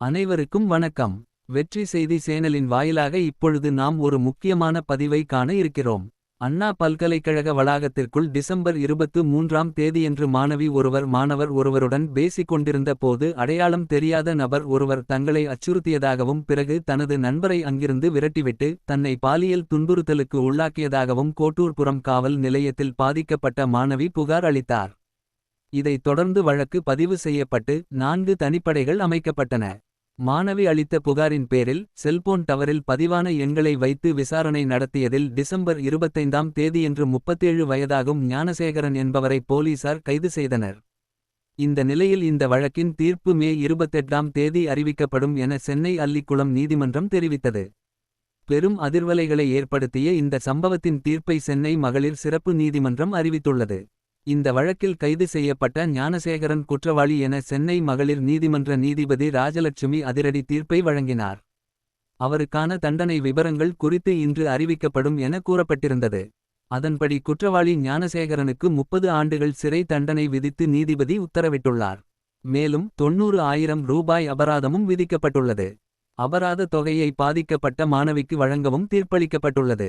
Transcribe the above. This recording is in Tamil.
அனைவருக்கும் வணக்கம். வெற்றி செய்தி சேனலின் வாயிலாக இப்பொழுது நாம் ஒரு முக்கியமான பதிவை காண இருக்கிறோம். அண்ணா பல்கலைக்கழக வளாகத்திற்குள் டிசம்பர் இருபத்து மூன்றாம் தேதியன்று மாணவி ஒருவர் மாணவர் ஒருவருடன் பேசிக் கொண்டிருந்த போது அடையாளம் தெரியாத நபர் ஒருவர் தங்களை அச்சுறுத்தியதாகவும் பிறகு தனது நண்பரை அங்கிருந்து விரட்டிவிட்டு தன்னை பாலியல் துன்புறுத்தலுக்கு உள்ளாக்கியதாகவும் கோட்டூர்புரம் காவல் நிலையத்தில் பாதிக்கப்பட்ட மாணவி புகார் அளித்தார். இதைத் தொடர்ந்து வழக்கு பதிவு செய்யப்பட்டு நான்கு தனிப்படைகள் அமைக்கப்பட்டன. மாணவி அளித்த புகாரின் பேரில் செல்போன் டவரில் பதிவான எண்களை வைத்து விசாரணை நடத்தியதில் டிசம்பர் இருபத்தைந்தாம் தேதியன்று முப்பத்தேழு வயதாகும் ஞானசேகரன் என்பவரை போலீசார் கைது செய்தனர். இந்த நிலையில் இந்த வழக்கின் தீர்ப்பு மே இருபத்தெட்டாம் தேதி அறிவிக்கப்படும் என சென்னை அல்லிக்குளம் நீதிமன்றம் தெரிவித்தது. பெரும் அதிர்வலைகளை ஏற்படுத்திய இந்த சம்பவத்தின் தீர்ப்பை சென்னை மகளிர் சிறப்பு நீதிமன்றம் அறிவித்துள்ளது. இந்த வழக்கில் கைது செய்யப்பட்ட ஞானசேகரன் குற்றவாளி என சென்னை மகளிர் நீதிமன்ற நீதிபதி ராஜலட்சுமி அதிரடி தீர்ப்பை வழங்கினார். அவருக்கான தண்டனை விவரங்கள் குறித்து இன்று அறிவிக்கப்படும் என கூறப்பட்டிருந்தது. அதன்படி குற்றவாளி ஞானசேகரனுக்கு முப்பது ஆண்டுகள் சிறை தண்டனை விதித்து நீதிபதி உத்தரவிட்டுள்ளார். மேலும் தொன்னூறு ஆயிரம் ரூபாய் அபராதமும் விதிக்கப்பட்டுள்ளது. அபராத தொகையை பாதிக்கப்பட்ட மாணவிக்கு வழங்கவும் தீர்ப்பளிக்கப்பட்டுள்ளது.